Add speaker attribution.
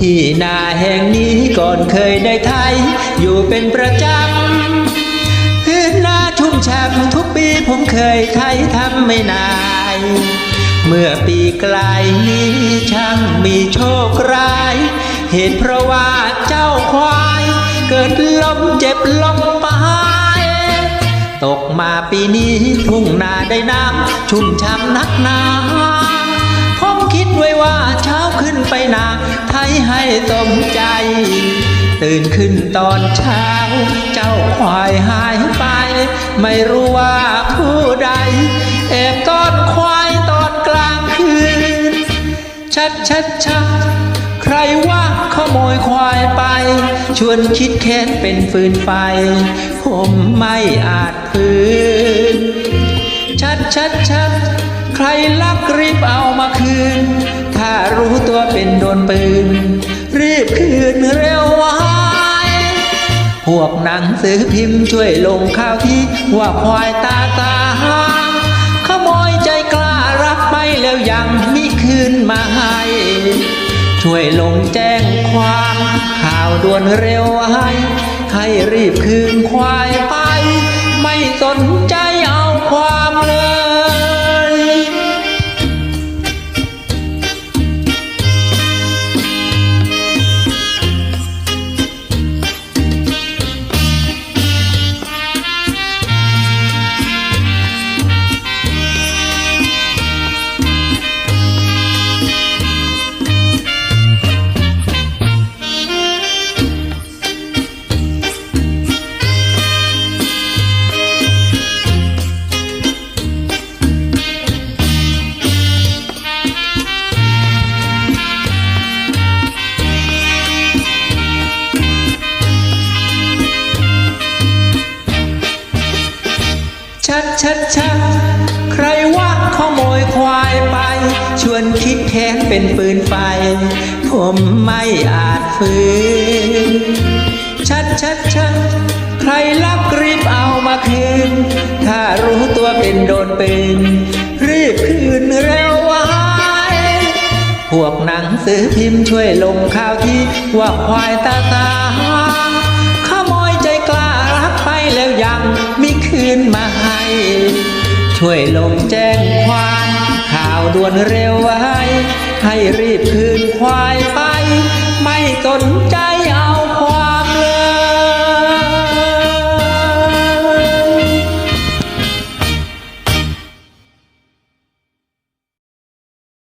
Speaker 1: ที่นาแห่งนี้ก่อนเคยได้ไทย อยู่เป็นประจำพื้นนาชุ่มฉ่ำทุกปีผมเคยไทยทำไม่นาย เมื่อปีกลายนี้ช่างมีโชคร้าย เหตุเพราะว่าเจ้าควาย เกิดล้มเจ็บล้มตายตกมาปีนี้ทุ่งนาได้น้ำชุ่มช่ำนักหนา ไว้ว่าเช้าขึ้นไปนาไทยให้ต้มใจ ตื่นขึ้นตอนเช้า เจ้าควายหายไป ไม่รู้ว่าผู้ใดแอบต้อนควายตอนกลางคืน ชัดชัดชัดใครว่าขโมยควายไป ชวนคิดแค้นเป็นฟืนไฟ ผมไม่อาจพืนชัดชัดชัด ใครลักรีบเอามาคืน ถ้ารู้ตัวเป็นโดนปืน รีบคืนเร็วไว้พวกหนังสือพิมพ์ช่วยลงข่าวที่ว่าควายตาตาหาขโมยใจกล้ารับไปแล้วยังมิคืนมาให้ช่วยลงแจ้งความข่าวด่วนเร็วให้ให้รีบคืนควายไป ไม่สนใจ ชัดชัดใครว่าขโมยควายไป ชวนคิดแค้นเป็นปืนไฟ ผมไม่อาจฝืน ชัดชัดชัดใครลักรีบเอามาคืน ถ้ารู้ตัวเป็นโดนปืน รีบคืนเร็วไว้พวกหนังสือพิมพ์ช่วยลงข่าวที่ว่าควายตาตา ช่วยลงแจ้งความข่าวด่วนเร็วไว้ ให้รีบคืนควายไป ไม่สนใจ